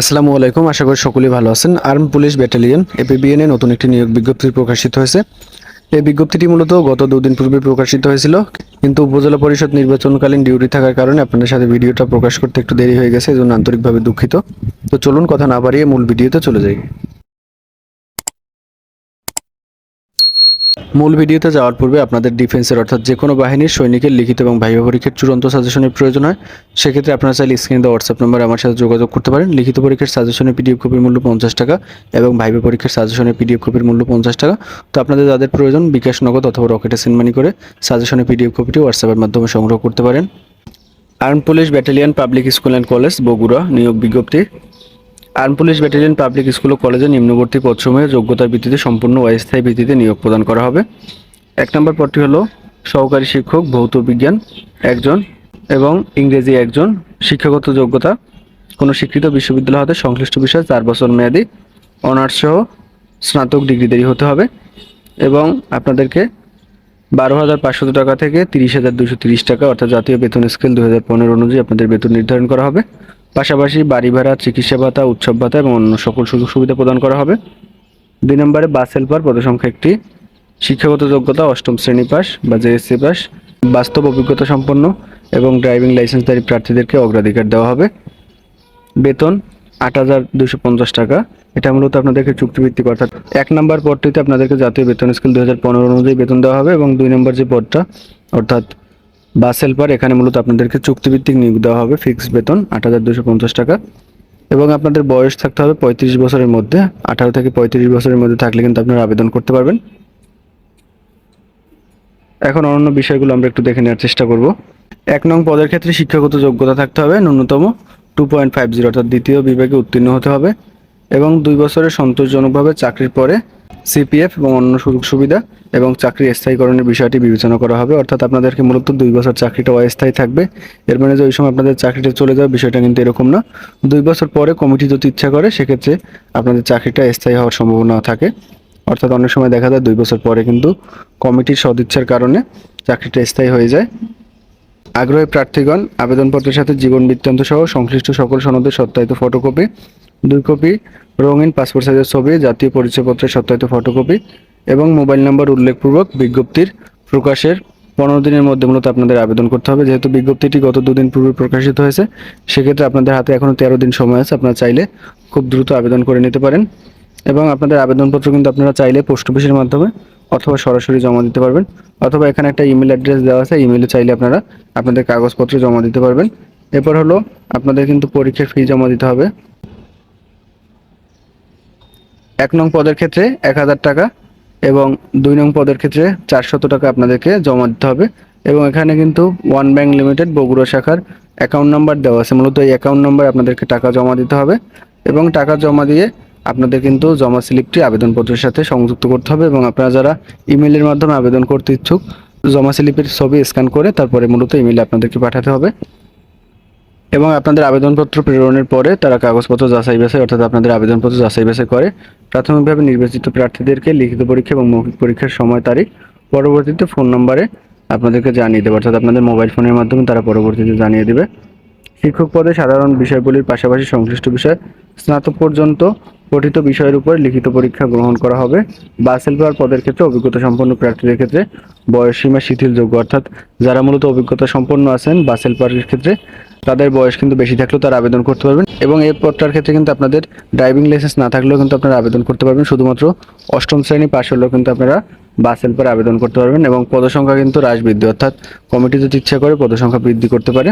আসসালামু আলাইকুম, আশা করি সকলেই ভালো আছেন। আর্ম পুলিশ ব্যাটালিয়ন, এপিবিএনে নতুন একটি নিয়োগ বিজ্ঞপ্তি প্রকাশিত হয়েছে। এই বিজ্ঞপ্তিটি মূলত গত দুদিন পূর্বে প্রকাশিত হয়েছিল, কিন্তু উপজেলা পরিষদ নির্বাচনকালীন ডিউটি থাকার কারণে আপনাদের সাথে ভিডিওটা প্রকাশ করতে একটু দেরি হয়ে গেছে, এজন্য আন্তরিকভাবে দুঃখিত। তো চলুন, কথা না বাড়িয়ে মূল ভিডিওতে চলে যাই। মূল ভিডিওতে যাওয়ার পূর্বে আপনাদের ডিফেন্সের অর্থাৎ যে কোনো বাহিনীর সৈনিকের লিখিত এবং ভাইবা পরীক্ষার চূড়ান্ত সাজেশনের প্রয়োজন হয়, সেক্ষেত্রে আপনারা চাইলে স্ক্রিনে দেওয়া হোয়াটসঅ্যাপ নম্বরে আমার সাথে যোগাযোগ করতে পারেন। লিখিত পরীক্ষার সাজেশনের পিডিএফ কপির মূল্য পঞ্চাশ টাকা এবং ভাইবা পরীক্ষার সাজেশনের পিডিএফ কপির মূল্য পঞ্চাশ টাকা। তো আপনাদের যাদের প্রয়োজন, বিকাশ নগদ অথবা রকেটে সেন্ড করে সাজেশনের পিডিএফ কপিটি হোয়াটসঅ্যাপের মাধ্যমে সংগ্রহ করতে পারেন। Arm police battalion public school and college Bogura, নিয়োগ বিজ্ঞপ্তি। Arm police battalion public school ও কলেজে নিম্নবর্তী পদসমূহে যোগ্যতার ভিত্তিতে সম্পূর্ণ অস্থায়ী ভিত্তিতে নিয়োগ প্রদান করা হবে। এক নম্বর পদটি হলো সহকারী শিক্ষক, ভৌত বিজ্ঞান একজন এবং ইংরেজি একজন। শিক্ষাগত যোগ্যতা, কোনো স্বীকৃত বিশ্ববিদ্যালয় হতে সংশ্লিষ্ট বিষয়ে চার বছর মেয়াদি, অনার্স সহ স্নাতক ডিগ্রি ডিগ্রিধারী হতে হবে এবং আপনাদেরকে বারো হাজার পাঁচশত টাকা থেকে তিরিশ হাজার দুশো তিরিশ টাকা অর্থাৎ জাতীয় বেতন স্কেল দু হাজার পনেরো অনুযায়ী আপনাদের বেতন নির্ধারণ করা হবে। পাশাপাশি বাড়ি ভাড়া, চিকিৎসা ভাতা, উৎসব ভাতা এবং অন্য সকল সুযোগ সুবিধা প্রদান করা হবে। দুই নম্বরে বাস হেল্পার, পদসংখ্যা একটি। শিক্ষাগত যোগ্যতা, অষ্টম শ্রেণি পাস বা জেএসসি পাস। বাস্তব অভিজ্ঞতা সম্পন্ন এবং ড্রাইভিং লাইসেন্সধারী প্রার্থীদেরকে অগ্রাধিকার দেওয়া হবে। বেতন আট হাজার দুশো পঞ্চাশ টাকা। এটা মূলত আপনাদেরকে চুক্তিভিত্তিক, অর্থাৎ এক নম্বর পদটিতে আপনাদেরকে জাতীয় বেতন স্কেল দু হাজার পনেরো অনুযায়ী বেতন দেওয়া হবে এবং দুই নম্বর যে পদটা, অর্থাৎ বাস হেল্পার, এখানে মূলত আপনাদেরকে চুক্তিভিত্তিক নিয়োগ দেওয়া হবে, ফিক্সড বেতন আট টাকা। এবং আপনাদের বয়স থাকতে হবে পঁয়ত্রিশ বছরের মধ্যে, আঠারো থেকে পঁয়ত্রিশ বছরের মধ্যে থাকলে কিন্তু আপনারা আবেদন করতে পারবেন। এখন অন্যান্য বিষয়গুলো আমরা একটু দেখে নেওয়ার চেষ্টা করব। এক নং পদের ক্ষেত্রে শিক্ষাগত যোগ্যতা থাকতে হবে, ন্যূনতম টু পয়েন্ট ফাইভ জিরো অর্থাৎ দ্বিতীয় বিভাগে উত্তীর্ণ হতে হবে। এবং দুই বছরের সন্তোষজনকভাবে চাকরির পরে সিপিএফ এবং অন্য সুযোগ সুবিধা এবং চাকরি স্থায়ীকরণের বিষয়টি বিবেচনা করা হবে। অর্থাৎ আপনাদেরকে মূলত দুই বছর চাকরিটা অস্থায়ী থাকবে। এর মানে যে ওই সময় আপনাদের চাকরিটা চলে যাবে বিষয়টা কিন্তু এরকম না। দুই বছর পরে কমিটি যদি ইচ্ছা করে, সেক্ষেত্রে আপনাদের চাকরিটা স্থায়ী হওয়ার সম্ভাবনা থাকে। অর্থাৎ অনেক সময় দেখা যায় দুই বছর পরে কিন্তু কমিটির সদিচ্ছার কারণে চাকরিটা স্থায়ী হয়ে যায়। আগ্রহী প্রার্থীগণ, আবেদনপত্রের সাথে জীবন বৃত্তান্ত সহ সংশ্লিষ্ট সকল সনদের সত্যায়িত ফটোকপি দুই কপি, রঙিন পাসপোর্ট সাইজের ছবি, জাতীয় পরিচয়পত্রের সত্যায়িত ফটোকপি এবং মোবাইল নাম্বার উল্লেখপূর্বক বিজ্ঞপ্তির প্রকাশের পনেরো দিনের মধ্যে মূলত আপনাদের আবেদন করতে হবে। যেহেতু বিজ্ঞপ্তিটি গত দুদিন পূর্বে প্রকাশিত হয়েছে, সেক্ষেত্রে আপনাদের হাতে এখনও তেরো দিন সময় আছে। আপনারা চাইলে খুব দ্রুত আবেদন করে নিতে পারেন এবং আপনাদের আবেদনপত্র কিন্তু আপনারা চাইলে পোস্ট অফিসের মাধ্যমে অথবা সরাসরি জমা দিতে পারবেন অথবা এখানে একটা ইমেল অ্যাড্রেস দেওয়া আছে, ইমেলে চাইলে আপনারা আপনাদের কাগজপত্র জমা দিতে পারবেন। এরপর হলো আপনাদের কিন্তু পরীক্ষার ফি জমা দিতে হবে। এক নং পদের ক্ষেত্রে এক হাজার টাকা এবং দুই নং পদের ক্ষেত্রে চারশত টাকা আপনাদেরকে জমা দিতে হবে এবং এখানে কিন্তু ওয়ান ব্যাংক লিমিটেড বগুড়া শাখার অ্যাকাউন্ট নাম্বার দেওয়া আছে। মূলত এই অ্যাকাউন্ট নাম্বার আপনাদেরকে টাকা জমা দিতে হবে এবং টাকা জমা দিয়ে আপনাদের কিন্তু জমা স্লিপটি আবেদনপত্রের সাথে সংযুক্ত করতে হবে এবং আপনারা যারা ইমেলের মাধ্যমে আবেদন করতে ইচ্ছুক, জমা স্লিপের ছবি স্ক্যান করে তারপরে মূলত ইমেলে আপনাদেরকে পাঠাতে হবে। এবং আপনাদের আবেদনপত্র প্রেরণের পরে তারা কাগজপত্র যাচাই বাছাই অর্থাৎ আপনাদের আবেদনপত্র যাচাই বাছাই করে। প্রাথমিকভাবে নির্বাচিত প্রার্থীদেরকে লিখিত পরীক্ষা এবং মৌখিক পরীক্ষার সময়, তারিখ, পরবর্তীতে ফোন নম্বরে আপনাদেরকে জানিয়ে দেবে। অর্থাৎ আপনাদের মোবাইল ফোনের মাধ্যমে তারা পরবর্তীতে জানিয়ে দেবে। শিক্ষক পদে সাধারণ বিষয়গুলির পাশাপাশি সংশ্লিষ্ট বিষয় স্নাতক পর্যন্ত পঠিত বিষয়ের উপর লিখিত পরীক্ষা গ্রহণ করা হবে। বাস হেল্পার পদের ক্ষেত্রে অভিজ্ঞতা সম্পন্ন প্রার্থীদের ক্ষেত্রে বয়সসীমা শিথিলযোগ্য। অর্থাৎ যারা মূলত অভিজ্ঞতা সম্পন্ন আছেন বাস হেল্পারের ক্ষেত্রে তাদের বয়স কিন্তু বেশি থাকলেও তারা আবেদন করতে পারবেন। এবং এই পদটার ক্ষেত্রে কিন্তু আপনাদের ড্রাইভিং লাইসেন্স না থাকলেও কিন্তু আপনারা আবেদন করতে পারবেন। শুধুমাত্র অষ্টম শ্রেণি পাশ হলেও কিন্তু আপনারা বাস পরে আবেদন করতে পারবেন এবং পদসংখ্যা কিন্তু হ্রাস বৃদ্ধি, অর্থাৎ কমিটি যদি ইচ্ছা করে পদসংখ্যা বৃদ্ধি করতে পারে।